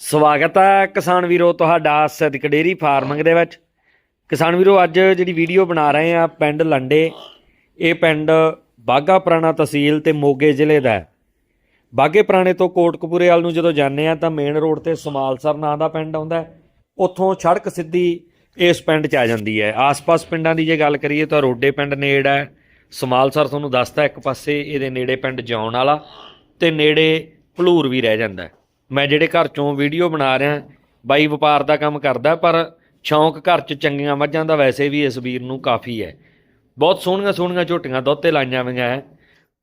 ਸਵਾਗਤ ਹੈ ਕਿਸਾਨ ਵੀਰੋ ਤੁਹਾਡਾ ਸਦਕ ਡੇਰੀ ਫਾਰਮਿੰਗ ਦੇ ਵਿੱਚ। ਕਿਸਾਨ ਵੀਰੋ, ਅੱਜ ਜਿਹੜੀ ਵੀਡੀਓ ਬਣਾ ਰਹੇ ਆ ਪਿੰਡ ਲੰਡੇ, ਇਹ ਪਿੰਡ ਬਾਗਾ ਪੁਰਾਣਾ ਤਹਿਸੀਲ ਤੇ ਮੋਗੇ ਜ਼ਿਲ੍ਹੇ ਦਾ ਹੈ। ਬਾਗੇ ਪੁਰਾਣੇ ਤੋਂ ਕੋਟਕਪੂਰੇ ਵੱਲ ਨੂੰ ਜਦੋਂ ਜਾਂਦੇ ਆ ਤਾਂ ਮੇਨ ਰੋਡ ਤੇ ਸਮਾਲਸਰ ਨਾਂ ਦਾ ਪਿੰਡ ਆਉਂਦਾ ਉੱਥੋਂ ਸੜਕ ਸਿੱਧੀ ਇਸ ਪਿੰਡ 'ਚ ਆ ਜਾਂਦੀ ਹੈ। ਆਸ-ਪਾਸ ਪਿੰਡਾਂ ਦੀ ਜੇ ਗੱਲ ਕਰੀਏ ਤਾਂ ਰੋਡੇ ਪਿੰਡ ਨੇੜ ਹੈ। ਸਮਾਲਸਰ ਤੁਹਾਨੂੰ ਦੱਸਦਾ ਇੱਕ ਪਾਸੇ ਇਹਦੇ ਨੇੜੇ ਪਿੰਡ ਜਾਉਣ ਵਾਲਾ ਤੇ ਨੇੜੇ ਭਲੂਰ ਵੀ ਰਹਿ ਜਾਂਦਾ ਮੈਂ ਜਿਹੜੇ ਘਰ ਚੋਂ ਵੀਡੀਓ ਬਣਾ ਰਿਹਾ, ਬਾਈ ਵਪਾਰ ਦਾ ਕੰਮ ਕਰਦਾ, ਪਰ ਸ਼ੌਂਕ ਘਰ 'ਚ ਚੰਗੀਆਂ ਮੱਝਾਂ ਦਾ ਵੈਸੇ ਵੀ ਇਸ ਵੀਰ ਨੂੰ ਕਾਫੀ ਹੈ। ਬਹੁਤ ਸੋਹਣੀਆਂ ਸੋਹਣੀਆਂ ਝੋਟੀਆਂ ਦੁੱਧ ਤੇ ਲਾਈਆਂ ਹੋਈਆਂ ਹੈ,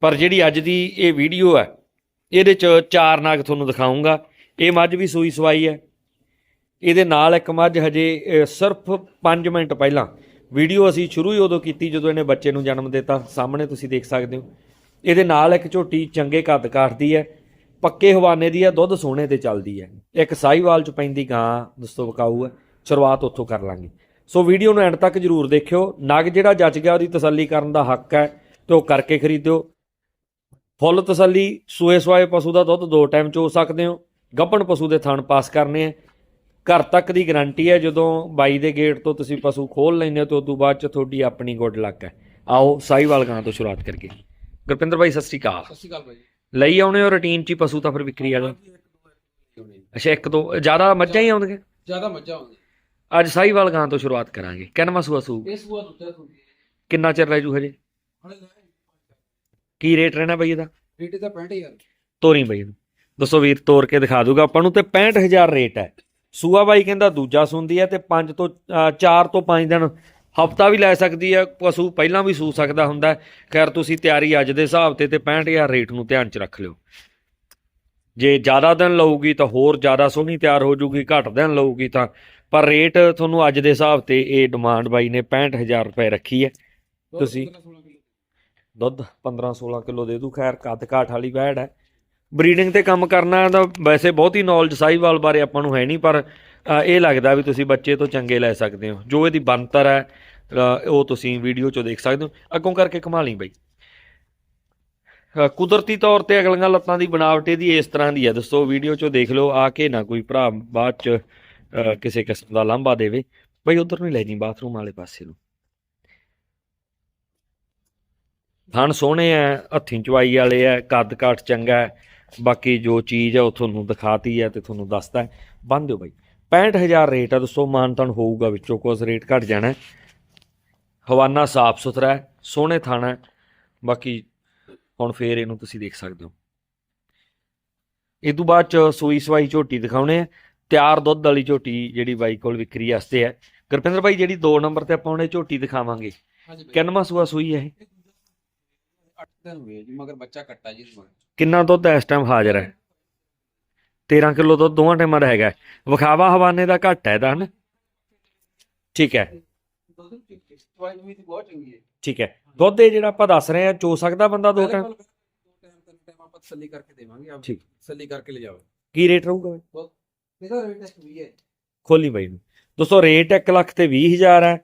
ਪਰ ਜਿਹੜੀ ਅੱਜ ਦੀ ਇਹ ਵੀਡੀਓ ਹੈ, ਇਹਦੇ 'ਚ ਚਾਰ ਨਾਗ ਤੁਹਾਨੂੰ ਦਿਖਾਉਂਗਾ ਇਹ ਮੱਝ ਵੀ ਸੂਈ ਸਵਾਈ ਹੈ। ਇਹਦੇ ਨਾਲ ਇੱਕ ਮੱਝ ਹਜੇ ਸਿਰਫ 5 ਮਿੰਟ ਪਹਿਲਾਂ ਵੀਡੀਓ ਅਸੀਂ ਸ਼ੁਰੂ ਹੀ ਉਦੋਂ ਕੀਤੀ ਜਦੋਂ ਇਹਨੇ ਬੱਚੇ ਨੂੰ ਜਨਮ ਦਿੱਤਾ। ਸਾਹਮਣੇ ਤੁਸੀਂ ਦੇਖ ਸਕਦੇ ਹੋ। ਇਹਦੇ ਨਾਲ ਇੱਕ ਝੋਟੀ ਚੰਗੇ ਕੱਦ ਕਾਠਦੀ ਹੈ। ਪੱਕੇ ਹਵਾਨੇ ਦੀ ਹੈ ਦੁੱਧ ਸੋਹਣੇ ਤੇ ਚੱਲਦੀ ਹੈ ਇੱਕ ਸਾਈਵਾਲ ਚ ਪੈਂਦੀ ਗਾਂ, ਦੋਸਤੋ ਵਿਕਾਊ ਹੈ ਸ਼ੁਰੂਆਤ ਉੱਥੋਂ ਕਰ ਲਾਂਗੇ। ਸੋ ਵੀਡੀਓ ਨੂੰ ਐਂਡ ਤੱਕ ਜਰੂਰ ਦੇਖਿਓ। ਨਗ ਜਿਹੜਾ ਜੱਜ ਗਿਆ, ਉਹਦੀ ਤਸੱਲੀ ਕਰਨ ਦਾ ਹੱਕ ਹੈ ਤੇ ਉਹ ਕਰਕੇ ਖਰੀਦਿਓ। ਫੁੱਲ ਤਸੱਲੀ, ਸੂਏ ਸਵਾਏ ਪਸ਼ੂ ਦਾ ਦੁੱਧ ਦੋ ਟਾਈਮ ਚੋ ਸਕਦੇ ਹੋ। ਗੱਭਣ ਪਸ਼ੂ ਦੇ ਥਣ ਪਾਸ ਕਰਨੇ ਆ। ਘਰ ਤੱਕ ਦੀ ਗਾਰੰਟੀ ਹੈ, ਜਦੋਂ ਬਾਈ ਦੇ ਗੇਟ ਤੋਂ ਤੁਸੀਂ ਪਸ਼ੂ ਖੋਲ ਲੈਂਦੇ ਹੋ ਤੇ ਉਸ ਤੋਂ ਬਾਅਦ ਚ ਤੁਹਾਡੀ ਆਪਣੀ ਗੁੱਡ ਲੱਕ ਹੈ। ਆਓ ਸਾਈਵਾਲ ਗਾਂ ਤੋਂ ਸ਼ੁਰੂਆਤ ਕਰਕੇ ਗੁਰਪਿੰਦਰ ਭਾਈ ਸਤਿ ਸ਼੍ਰੀ ਅਕਾਲ। ਸਤਿ ਸ਼੍ਰੀ ਅਕਾਲ ਭਾਈ ਲਈ ਆਉਣੇ ਹੋ ਰੁਟੀਨ ਚ ਹੀ ਪਸ਼ੂ ਤਾਂ ਫਿਰ ਵਿਕਰੀ ਵਾਲਾ। ਅੱਛਾ ਇੱਕ ਦੋ ਜ਼ਿਆਦਾ ਮੱਝਾਂ ਹੀ ਆਉਂਦੀਆਂ? ਜ਼ਿਆਦਾ ਮੱਝਾਂ ਆਉਂਦੀ ਅੱਜ ਸਾਈਵਾਲ ਗਾਂ ਤੋਂ ਸ਼ੁਰੂਆਤ ਕਰਾਂਗੇ। ਕਿੰਨਵਾਂ ਸੂਆ ਸੂ? ਇਸ ਕਿੰਨਾ ਚਿਰ ਰਹਿ ਜੂ ਹਜੇ? ਹਲੇ ਕੀ ਰੇਟ ਰਹਿਣਾ ਬਈ ਇਹਦਾ? ਰੇਟ ਤਾਂ 65000 ਤੋਰੀ ਬਈ ਨੂੰ ਦੱਸੋ ਵੀਰ ਤੋਰ ਕੇ ਦਿਖਾ ਦੂਗਾ। ਆਪਾਂ ਨੂੰ ਤੇ 65000 ਰੇਟ ਹੈ। ਸੂਆ ਬਾਈ ਕਹਿੰਦਾ ਦੂਜਾ ਸੁੰਦੀ ਹੈ ਤੇ 5 ਤੋਂ 4 ਤੋਂ 5 ਦਿਨ ਹਫਤਾ ਵੀ ਲੈ ਸਕਦੀ ਹੈ ਪਸ਼ੂ ਪਹਿਲਾਂ ਵੀ ਸੂ ਸਕਦਾ ਹੁੰਦਾ। ਖੈਰ ਤੁਸੀਂ ਤਿਆਰੀ ਅੱਜ ਦੇ ਹਿਸਾਬ ਤੇ ਤੇ 65000 ਰੇਟ ਨੂੰ ਧਿਆਨ ਚ ਰੱਖ ਲਿਓ। ਜੇ ਜ਼ਿਆਦਾ ਦਿਨ ਲਊਗੀ ਤਾਂ ਹੋਰ ਜ਼ਿਆਦਾ ਸੋਹਣੀ ਤਿਆਰ ਹੋ ਜੂਗੀ ਘੱਟ ਦਿਨ ਲਊਗੀ ਤਾਂ। ਪਰ ਰੇਟ ਤੁਹਾਨੂੰ ਅੱਜ ਦੇ ਹਿਸਾਬ ਤੇ ਇਹ ਡਿਮਾਂਡ ਬਾਈ ਨੇ 65000 ਰੁਪਏ ਰੱਖੀ ਹੈ। ਤੁਸੀਂ- ਦੁੱਧ 15 16 ਕਿਲੋ ਦੇ ਦੂ ਖੈਰ ਕੱਦ ਕਾਠ ਵਾਲੀ ਵੈੜ ਹੈ। ਬਰੀਡਿੰਗ ਤੇ ਕੰਮ ਕਰਨਾ ਤਾਂ ਵੈਸੇ ਬਹੁਤੀ ਨੌਲੇਜ ਸਾਈਵਾਲ ਬਾਰੇ ਆਪਾਂ ਨੂੰ ਹੈ ਨਹੀਂ ਪਰ ਇਹ ਲੱਗਦਾ ਵੀ ਤੁਸੀਂ ਬੱਚੇ ਤੋਂ ਚੰਗੇ ਲੈ ਸਕਦੇ ਹੋ। ਜੋ ਇਹਦੀ ਬਣਤਰ ਹੈ ਉਹ ਤੁਸੀਂ ਵੀਡੀਓ 'ਚੋਂ ਦੇਖ ਸਕਦੇ ਹੋ। ਅੱਗੋਂ ਕਰਕੇ ਕਮਾ ਲਈ ਬਈ। ਕੁਦਰਤੀ ਤੌਰ ਤੇ ਅਗਲੀਆਂ ਲੱਤਾਂ ਦੀ ਬਣਾਵਟ ਇਹਦੀ ਇਸ ਤਰ੍ਹਾਂ ਦੀ ਹੈ। ਦੋਸਤੋ ਵੀਡੀਓ 'ਚੋਂ ਦੇਖ ਲਓ, ਆ ਕੇ ਨਾ ਕੋਈ ਭਰਾ ਬਾਅਦ 'ਚ ਕਿਸੇ ਕਿਸਮ ਦਾ ਲਾਂਭਾ ਦੇਵੇ। ਬਈ ਉਧਰ ਨੂੰ ਹੀ ਲੈ ਜੀ ਬਾਥਰੂਮ ਵਾਲੇ ਪਾਸੇ ਨੂੰ। ਥਣ ਸੋਹਣੇ ਐ, ਹੱਥੀਂ ਚਵਾਈ ਵਾਲੇ ਐ, ਕੱਦ ਕਾਠ ਚੰਗਾ ਬਾਕੀ ਜੋ ਚੀਜ਼ ਹੈ ਉਹ ਤੁਹਾਨੂੰ ਦਿਖਾਤੀ ਹੈ ਤੇ ਤੁਹਾਨੂੰ ਦੱਸਦਾ ਹੈ। ਬੰਨ ਦਿਓ ਬਾਈ। 65000 ਰੇਟ ਹੈ ਦੋਸਤੋ ਮਾਨਤਨ ਹੋਊਗਾ ਵਿੱਚੋਂ ਕੁਝ ਰੇਟ ਘਟ ਜਾਣਾ। ਹਵਾਨਾ ਸਾਫ਼ ਸੁਥਰਾ ਹੈ ਸੋਹਣੇ ਥਣ ਬਾਕੀ ਹੁਣ ਫੇਰ ਇਹਨੂੰ ਤੁਸੀਂ ਦੇਖ ਸਕਦੇ ਹੋ। ਇਹ ਤੋਂ ਬਾਅਦ ਚ ਸੂਈ ਸਵਾਈ ਝੋਟੀ ਦਿਖਾਉਣੇ ਆ। ਤਿਆਰ ਦੁੱਧ ਵਾਲੀ ਝੋਟੀ ਜਿਹੜੀ ਬਾਈ ਕੋਲ ਵਿਕਰੀ ਵਾਸਤੇ ਹੈ ਗੁਰਪਿੰਦਰ ਬਾਈ ਜਿਹੜੀ 2 ਨੰਬਰ ਤੇ ਆਪਾਂ ਉਹਨੇ ਝੋਟੀ ਦਿਖਾਵਾਂਗੇ। ਭਾਈ ਕਿੰਨਵਾਂ ਸੂਆ ਸੂਈ ਹੈ ਇਹ? 8 ਦਿਨ ਹੋਏ ਜੀ ਮਗਰ ਬੱਚਾ ਕੱਟਾ ਜੀ ਇਸ ਕਿੰਨਾ ਦੁੱਧ ਇਸ ਟਾਈਮ ਹਾਜ਼ਰ ਹੈ? 13 ਕਿਲੋ ਦੁੱਧ ਦੋਵਾਂ ਟਾਈਮਾਂ ਦਾ ਹੈਗਾ ਹੈ। ਵਿਖਾਵਾ ਹਵਾਨੇ ਦਾ ਘੱਟ ਹੈ ਇਹਦਾ ਹਨ ਠੀਕ ਹੈ ਹੈ ਠੀਕ ਹੈ ਦੁੱਧ ਇਹ ਜਿਹੜਾ ਆਪਾਂ ਦੱਸ ਰਹੇ ਆ ਚੋ ਸਕਦਾ ਬੰਦਾ ਦੋ ਟਾਈਮ ਦੋ ਟਾਈਮ ਤਿੰਨ ਟਾਈਮ ਆਪਾਂ ਤਸੱਲੀ ਕਰਕੇ ਦੇਵਾਂਗੇ ਆਪ ਠੀਕ। ਤਸੱਲੀ ਕਰਕੇ ਲੈ ਜਾਓ ਕੀ ਰੇਟ ਰਹੂਗਾ ਬਾਈ? ਇਹਦਾ ਰੇਟ ਇਸ ਵੀ ਹੈ ਖੋਲੀ ਬਾਈ ਨੂੰ ਦੋਸਤੋ ਰੇਟ 1 ਲੱਖ ਤੇ 20000 ਹੈ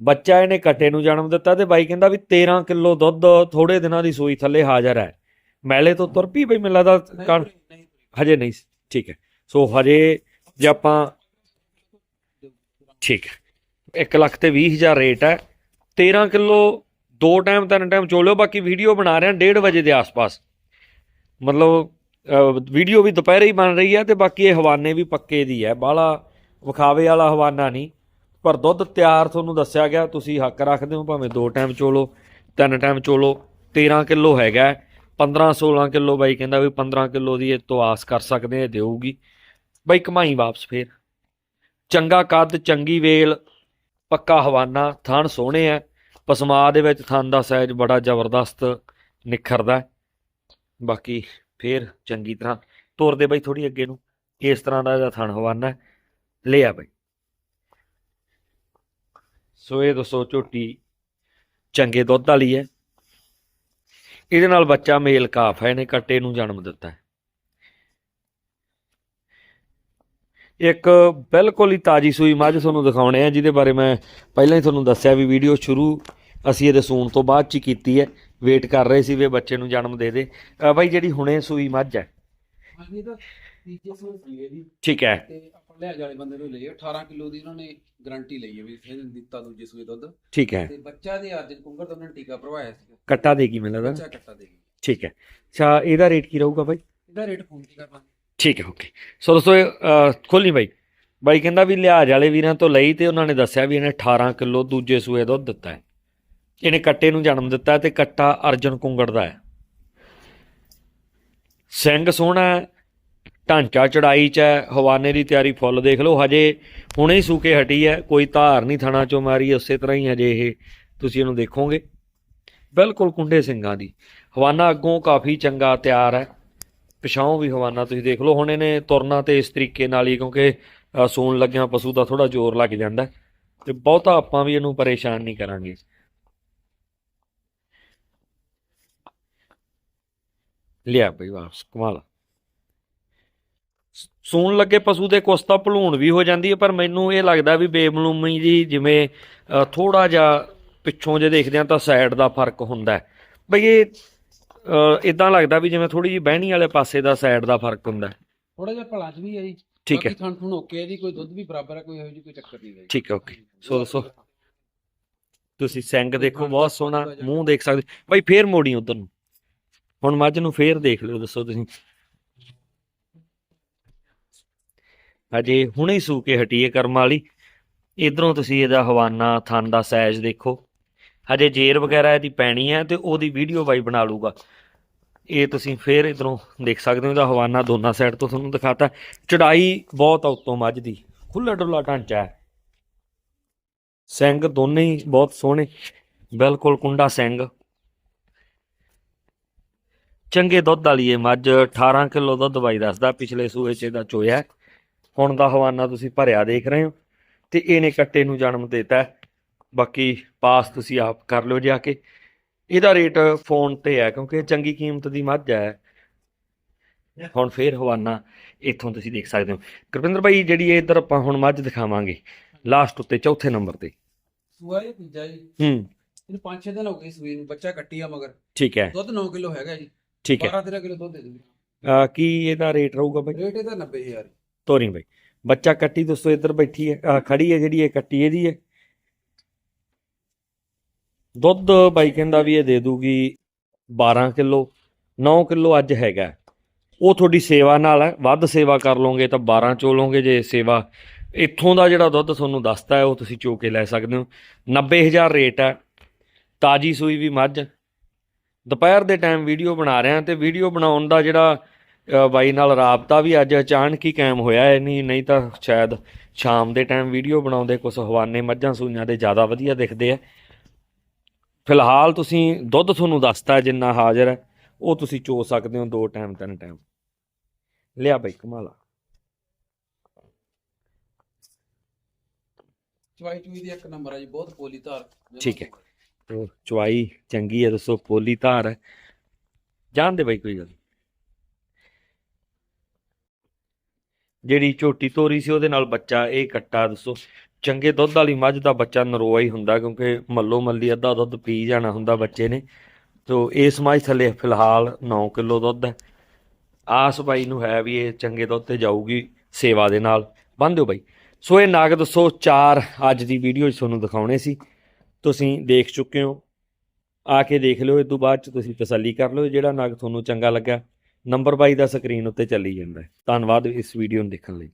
ਬੱਚਾ ਇਹਨੇ ਕੱਟੇ ਨੂੰ ਜਨਮ ਦਿੱਤਾ ਤੇ ਬਾਈ ਕਹਿੰਦਾ ਵੀ 13 ਕਿਲੋ ਦੁੱਧ ਥੋੜੇ ਦਿਨਾਂ ਦੀ ਸੂਈ ਥੱਲੇ ਹਾਜ਼ਰ ਹੈ ਮੈਲੇ ਤੋਂ ਤੁਰ ਪਈ ਬਈ ਮੈਨੂੰ ਲੱਗਦਾ ਹਜੇ ਨਹੀਂ। ਠੀਕ ਹੈ। ਸੋ ਹਜੇ ਜੇ ਆਪਾਂ ਠੀਕ ਹੈ। 1 ਲੱਖ ਤੇ 20000 ਰੇਟ ਹੈ। 13 ਕਿਲੋ, ਦੋ ਟਾਈਮ, ਤਿੰਨ ਟਾਈਮ ਚੋਲਿਓ, ਬਾਕੀ ਵੀਡੀਓ ਬਣਾ ਰਹੇ ਹਾਂ 1:30 ਵਜੇ ਦੇ ਆਸ-ਪਾਸ। ਮਤਲਬ ਵੀਡੀਓ ਵੀ ਦੁਪਹਿਰੇ ਹੀ ਬਣ ਰਹੀ ਹੈ ਤੇ ਬਾਕੀ ਇਹ ਹਵਾਨੇ ਵੀ ਪੱਕੇ ਦੀ ਹੈ। ਬਾਹਲਾ ਵਿਖਾਵੇ ਵਾਲਾ ਹਵਾਨਾ ਨਹੀਂ। ਪਰ ਦੁੱਧ ਤਿਆਰ ਤੁਹਾਨੂੰ ਦੱਸਿਆ ਗਿਆ, ਤੁਸੀਂ ਹੱਕ ਰੱਖਦੇ ਹੋ, ਭਾਵੇਂ ਦੋ ਟਾਈਮ ਚੋਲੋ ਤਿੰਨ ਟਾਈਮ ਚੋਲੋ 13 ਕਿਲੋ ਹੈਗਾ ਹੈ। 15 16 ਕਿਲੋ ਬਾਈ ਕਹਿੰਦਾ ਵੀ 15 ਕਿਲੋ ਦੀ ਇਹ ਤੋਂ ਆਸ ਕਰ ਸਕਦੇ ਆ ਦੇਊਗੀ। ਬਾਈ ਕਮਾਈ ਵਾਪਸ ਫੇਰ। ਚੰਗਾ ਕੱਦ, ਚੰਗੀ ਵੇਲ, ਪੱਕਾ ਹਵਾਨਾ, ਥਣ ਸੋਹਣੇ ਆ। ਪਸਮਾ ਦੇ ਵਿੱਚ ਥਣ ਦਾ ਸਾਈਜ਼ ਬੜਾ ਜ਼ਬਰਦਸਤ ਨਿਖਰਦਾ ਬਾਕੀ ਫੇਰ ਚੰਗੀ ਤਰ੍ਹਾਂ ਤੋਰਦੇ ਬਾਈ ਥੋੜੀ ਅੱਗੇ ਨੂੰ। ਇਸ ਤਰ੍ਹਾਂ ਦਾ ਇਹਦਾ ਥਣ ਹਵਾਨਾ ਲਿਆ ਬਾਈ। ਸੋ ਇਹ ਦੋਸਤੋ ਝੋਟੀ ਚੰਗੇ ਦੁੱਧ ਵਾਲੀ ਹੈ। ਇਹਦੇ ਨਾਲ ਬੱਚਾ ਮੇਲ ਕਾਫ ਹੈ ਇਹਨੇ ਕੱਟੇ ਨੂੰ ਜਨਮ ਦਿੱਤਾ ਇੱਕ ਬਿਲਕੁਲ ਹੀ ਤਾਜੀ ਸੂਈ ਮੱਝ ਤੁਹਾਨੂੰ ਦਿਖਾਉਣੇ ਆ ਜਿਹਦੇ ਬਾਰੇ ਮੈਂ ਪਹਿਲਾਂ ਹੀ ਤੁਹਾਨੂੰ ਦੱਸਿਆ ਵੀ ਵੀਡੀਓ ਸ਼ੁਰੂ ਅਸੀਂ ਇਹਦੇ ਸੂਣ ਤੋਂ ਬਾਅਦ ਚ ਹੀ ਕੀਤੀ ਹੈ। ਵੇਟ ਕਰ ਰਹੇ ਸੀ ਵੀ ਬੱਚੇ ਨੂੰ ਜਨਮ ਦੇ ਦੇ। ਬਾਈ ਜਿਹੜੀ ਹੁਣੇ ਸੂਈ ਮੱਝ ਹੈ। ਠੀਕ ਹੈ। ਲਿਆ ਜਾਲੇ ਬੰਦੇ ਨੂੰ ਲਈ 18 ਕਿਲੋ ਦੀ ਉਹਨਾਂ ਨੇ ਗਾਰੰਟੀ ਲਈ ਹੈ ਵੀ ਫਿਰ ਦਿੱਤਾ ਦੂਜੇ ਸੂਏ ਦੁੱਧ। ਠੀਕ ਹੈ। ਤੇ ਬੱਚਾ ਦੇ ਅੱਜ ਕੁੰਗਰ ਤੋਂ ਉਹਨਾਂ ਨੇ ਟੀਕਾ ਭਰਵਾਇਆ ਸੀ ਕੱਟਾ ਦੇਗੀ ਮੈਨੂੰ ਲੱਗਦਾ ਬੱਚਾ ਕੱਟਾ ਦੇਗੀ ਠੀਕ ਹੈ। ਅੱਛਾ ਇਹਦਾ ਰੇਟ ਕੀ ਰਹੂਗਾ ਬਾਈ? ਇਹਦਾ ਰੇਟ ਫੋਨ ਤੇ ਕਰਨਾ। ਠੀਕ ਹੈ ਓਕੇ ਸੋ ਦੋਸਤੋ ਖੋਲੀ ਬਾਈ। ਬਾਈ ਕਹਿੰਦਾ ਵੀ ਲਿਹਾਜ਼ ਵਾਲੇ ਵੀਰਾਂ ਤੋਂ ਲਈ ਤੇ ਉਹਨਾਂ ਨੇ ਦੱਸਿਆ ਵੀ ਇਹਨੇ 18 ਕਿਲੋ ਦੂਜੇ ਸੂਏ ਦੁੱਧ ਦਿੱਤਾ ਹੈ। ਇਹਨੇ ਕੱਟੇ ਨੂੰ ਜਨਮ ਦਿੱਤਾ ਤੇ ਕੱਟਾ ਅਰਜਨ ਕੁੰਗੜ ਦਾ ਹੈ। ਸਿੰਘ ਸੋਹਣਾ ਢਾਂਚਾ ਚੜਾਈ ਚ ਹੈ ਹਵਾਨੇ ਦੀ ਤਿਆਰੀ ਫੁੱਲ ਦੇਖ ਲਓ ਹਜੇ ਹੁਣੇ ਹੀ ਸੂਕੇ ਹਟੀ ਹੈ ਕੋਈ ਧਾਰ ਨਹੀਂ ਥਣਾ ਚੋਂ ਮਾਰੀ ਉਸੇ ਤਰ੍ਹਾਂ ਹੀ ਹਜੇ ਇਹ ਤੁਸੀਂ ਇਹਨੂੰ ਦੇਖੋਗੇ। ਬਿਲਕੁਲ ਕੁੰਡੇ ਸਿੰਘਾਂ ਦੀ। ਹਵਾਨਾ ਅੱਗੋਂ ਕਾਫੀ ਚੰਗਾ ਤਿਆਰ ਹੈ। ਪਿਛਾਉਂ ਵੀ ਹਵਾਨਾ ਤੁਸੀਂ ਦੇਖ ਲਓ ਹੁਣ ਇਹਨੇ ਤੁਰਨਾ ਤੇ ਇਸ ਤਰੀਕੇ ਨਾਲ ਹੀ ਕਿਉਂਕਿ ਅ, ਸੂਣ ਲੱਗਿਆ ਪਸ਼ੂ ਦਾ ਥੋੜਾ ਜ਼ੋਰ ਲੱਗ ਜਾਂਦਾ ਹੈ ਤੇ ਬਹੁਤਾ ਆਪਾਂ ਵੀ ਇਹਨੂੰ ਪਰੇਸ਼ਾਨ ਨਹੀਂ ਕਰਾਂਗੇ। ਲਿਆ ਬਈ ਵਾਪਸ ਕਮਾਲ ਸੂਣ ਲੱਗੇ ਪਸ਼ੂ ਦੇ ਕੁਛ ਤਾਂ ਭਲੂਣ ਵੀ ਹੋ ਜਾਂਦੀ ਹੈ ਪਰ ਮੈਨੂੰ ਇਹ ਲੱਗਦਾ ਵੀ ਬੇਮਲੂਮੀ ਜੀ ਜਿਵੇਂ ਥੋੜਾ ਜਿਹਾ ਪਿੱਛੋਂ ਜੇ ਦੇਖਦੇ ਆ ਤਾਂ ਸਾਈਡ ਦਾ ਫ਼ਰਕ ਹੁੰਦਾ ਹੈ। ਬਈ ਇਹ ਇਦਾਂ ਲੱਗਦਾ ਵੀ ਜਿਵੇਂ ਥੋੜੀ ਜਿਹੀ ਬਹਿਣੀ ਵਾਲੇ ਪਾਸੇ ਦਾ ਸਾਈਡ ਦਾ ਫ਼ਰਕ ਹੁੰਦਾ ਥੋੜਾ ਜਿਹਾ ਭਲਾ ਵੀ ਹੈ ਜੀ। ਠੀਕ ਹੈ। ਥਣ ਥਣ ਓਕੇ ਹੈ ਜੀ ਕੋਈ ਦੁੱਧ ਵੀ ਬਰਾਬਰ ਹੈ ਕੋਈ ਇਹੋ ਜਿਹੀ ਕੋਈ ਚੱਕਰ ਨਹੀਂ ਹੈ ਜੀ। ਠੀਕ ਹੈ ਓਕੇ ਸੋ ਦੱਸੋ। ਤੁਸੀਂ ਸਿੰਘ ਦੇਖੋ ਬਹੁਤ ਸੋਹਣਾ ਮੂੰਹ ਦੇਖ ਸਕਦੇ। ਭਾਈ ਫੇਰ ਮੋੜੀ ਉਧਰ ਨੂੰ। ਹੁਣ ਮੱਝ ਨੂੰ ਫੇਰ ਦੇਖ ਲਿਓ ਦੱਸੋ ਤੁਸੀਂ। ਹਜੇ ਹੁਣੇ ਹੀ ਸੂ ਕੇ ਹਟੀਏ ਹੈ ਕਰਮ ਵਾਲੀ। ਇਧਰੋਂ ਤੁਸੀਂ ਇਹਦਾ ਹਵਾਨਾ, ਥਣ ਦਾ ਸਾਈਜ਼ ਦੇਖੋ। ਹਜੇ ਜੇਰ ਵਗੈਰਾ ਇਹਦੀ ਪੈਣੀ ਹੈ ਤੇ ਉਹਦੀ ਵੀਡੀਓ ਬਾਈ ਬਣਾ ਲੂਗਾ। ਇਹ ਤੁਸੀਂ ਫੇਰ ਇਧਰੋਂ ਦੇਖ ਸਕਦੇ ਹੋ, ਇਹਦਾ ਹਵਾਨਾ ਦੋਨਾਂ ਸਾਈਡ ਤੋਂ ਤੁਹਾਨੂੰ ਦਿਖਾਤਾ। ਚੜਾਈ ਬਹੁਤ ਆ ਉੱਤੋਂ ਮੱਝ ਦੀ। ਖੁੱਲਾ ਡੁੱਲਾ ਢਾਂਚਾ ਹੈ। ਸਿੰਘ ਦੋਨੇ ਹੀ ਬਹੁਤ ਸੋਹਣੇ। ਬਿਲਕੁਲ ਕੁੰਡਾ ਸਿੰਘ। ਚੰਗੇ ਦੁੱਧ ਵਾਲੀ ਇਹ ਮੱਝ 18 ਕਿਲੋ ਦੁੱਧ ਬਾਈ ਦੱਸਦਾ, ਪਿਛਲੇ ਸੂਏ ਚ ਇਹਦਾ ਚੋਇਆ। ਹੁਣ ਦਾ ਹਵਾਨਾ ਤੁਸੀਂ ਭਰਿਆ ਦੇਖ ਰਹੇ ਹੋ ਤੇ ਇਹਨੇ ਕੱਟੇ ਨੂੰ ਜਨਮ ਦਿੱਤਾ। ਬਾਕੀ ਪਾਸ ਤੁਸੀਂ ਆਪ ਕਰ ਲਿਓ ਜਾ ਕੇ। ਇਹਦਾ ਰੇਟ ਫੋਨ ਤੇ ਹੈ ਕਿਉਂਕਿ ਚੰਗੀ ਕੀਮਤ ਦੀ ਮੱਝ ਹੈ। ਹੁਣ ਫੇਰ ਹਵਾਨਾ ਇੱਥੋਂ ਤੁਸੀਂ ਦੇਖ ਸਕਦੇ ਹੋ। ਗੁਰਪਿੰਦਰ ਭਾਈ ਜਿਹੜੀ ਇਹ ਇੱਧਰ ਆਪਾਂ ਹੁਣ ਮੱਝ ਦਿਖਾਵਾਂਗੇ ਲਾਸਟ ਉੱਤੇ ਚੌਥੇ ਨੰਬਰ ਤੇ। ਸੂਆ ਇਹ ਜੀ। ਹੂੰ। ਇਹਨੂੰ 5-6 ਦਿਨ ਹੋ ਗਏ ਸੂਏ ਨੂੰ ਬੱਚਾ ਕੱਟੀ ਆ ਮਗਰ। ਠੀਕ ਹੈ। ਦੁੱਧ 9 ਕਿਲੋ ਹੈਗਾ ਜੀ। ਠੀਕ ਹੈ। 12-13 ਕਿਲੋ ਦੁੱਧ ਦੇ ਦੂਗੀ ਕੀ ਇਹਦਾ ਰੇਟ ਰਹੂਗਾ ਭਾਈ ਰੇਟ ਇਹਦਾ 90000 ਤੋਰੀ ਭਾਈ ਬੱਚਾ ਕੱਟੀ ਦੋਸਤੋ ਇੱਧਰ ਬੈਠੀ ਹੈ ਖੜੀ ਹੈ ਜਿਹੜੀ, ਇਹ ਕੱਟੀ ਇਹਦੀ ਹੈ। ਦੁੱਧ ਬਾਈ ਕਹਿੰਦਾ ਵੀ ਇਹ ਦੇ ਦੂਗੀ 12 ਕਿਲੋ 9 ਕਿਲੋ ਅੱਜ ਹੈਗਾ। ਉਹ ਤੁਹਾਡੀ ਸੇਵਾ ਨਾਲ ਹੈ, ਵੱਧ ਸੇਵਾ ਕਰ ਲਓਗੇ ਤਾਂ 12 ਚੋ ਲਓਗੇ ਜੇ ਸੇਵਾ। ਇੱਥੋਂ ਦਾ ਜਿਹੜਾ ਦੁੱਧ ਤੁਹਾਨੂੰ ਦੱਸਦਾ ਹੈ, ਉਹ ਤੁਸੀਂ ਚੋ ਕੇ ਲੈ ਸਕਦੇ ਹੋ। 90000 ਰੇਟ ਹੈ। ਤਾਜੀ ਸੂਈ ਵੀ ਮੱਝ। ਦੁਪਹਿਰ ਦੇ ਟਾਈਮ ਵੀਡੀਓ ਬਣਾ ਰਿਹਾ ਤੇ ਵੀਡੀਓ ਬਣਾਉਣ ਦਾ ਜਿਹੜਾ ਬਾਈ ਨਾਲ ਰਾਬਤਾ ਵੀ ਅੱਜ ਅਚਾਨਕ ਹੀ ਕਾਇਮ ਹੋਇਆ ਹੈ। ਨਹੀਂ ਨਹੀਂ ਤਾਂ ਸ਼ਾਇਦ ਸ਼ਾਮ ਦੇ ਟਾਈਮ ਵੀਡੀਓ ਬਣਾਉਂਦੇ ਕੁਝ ਹਵਾਨੇ ਮੱਝਾਂ ਸੂਈਆਂ ਦੇ ਜ਼ਿਆਦਾ ਵਧੀਆ ਦਿਖਦੇ ਆ। ਫਿਲਹਾਲ ਤੁਸੀਂ ਦੁੱਧ ਤੁਹਾਨੂੰ ਦੱਸਤਾ ਹੈ ਜਿੰਨਾ ਹਾਜ਼ਰ ਹੈ ਉਹ ਤੁਸੀਂ ਚੋ ਸਕਦੇ ਹੋ ਦੋ ਟਾਈਮ ਤਿੰਨ ਟਾਈਮ ਲਿਆ ਬਾਈ ਕਮਾਲਾ ਚਵਾਈ ਚੂਈ ਦੀ ਇੱਕ ਨੰਬਰ ਆ ਜੀ ਬਹੁਤ ਪੋਲੀ ਧਾਰ। ਠੀਕ ਹੈ। ਤੋ ਚੁਆਈ ਚੰਗੀ ਹੈ ਦੱਸੋ ਪੋਲੀ ਧਾਰ ਹੈ। ਜਾਣਦੇ ਬਾਈ ਕੋਈ ਗੱਲ ਜਿਹੜੀ ਝੋਟੀ ਤੋਰੀ ਸੀ, ਉਹਦੇ ਨਾਲ ਬੱਚਾ ਇਹ ਕੱਟਾ, ਦੱਸੋ। ਚੰਗੇ ਦੁੱਧ ਵਾਲੀ ਮੱਝ ਦਾ ਬੱਚਾ ਨਰੋਆ ਹੀ ਹੁੰਦਾ, ਕਿਉਂਕਿ ਮੱਲੋ ਮੱਲੀ ਅੱਧਾ ਦੁੱਧ ਪੀ ਜਾਣਾ ਹੁੰਦਾ ਬੱਚੇ ਨੇ। ਤੋ ਇਸ ਮੱਝ ਥੱਲੇ ਫਿਲਹਾਲ 9 ਕਿਲੋ ਦੁੱਧ ਹੈ। ਆਸ ਬਾਈ ਨੂੰ ਹੈ ਵੀ ਇਹ ਚੰਗੇ ਦੁੱਧ ਤੇ ਜਾਊਗੀ ਸੇਵਾ ਦੇ ਨਾਲ। ਬੰਨ ਦਿਓ ਬਾਈ, ਸੋ ਇਹ ਨਾਗ ਦੱਸੋ ਚਾਰ ਅੱਜ ਦੀ ਵੀਡੀਓ 'ਚ ਤੁਹਾਨੂੰ ਦਿਖਾਉਣੇ ਸੀ। ਤੁਸੀਂ ਦੇਖ ਚੁੱਕੇ ਹੋ। ਆ ਕੇ ਦੇਖ ਲਿਓ ਇਸ ਤੋਂ ਬਾਅਦ ਚ ਤੁਸੀਂ ਤਸੱਲੀ ਕਰ ਲਿਓ, ਜਿਹੜਾ ਨਗ ਤੁਹਾਨੂੰ ਚੰਗਾ ਲੱਗਾ ਨੰਬਰ 22 ਦਾ ਸਕਰੀਨ ਉੱਤੇ ਚੱਲੀ ਜਾਂਦਾ ਧੰਨਵਾਦ ਇਸ ਵੀਡੀਓ ਨੂੰ ਦੇਖਣ ਲਈ।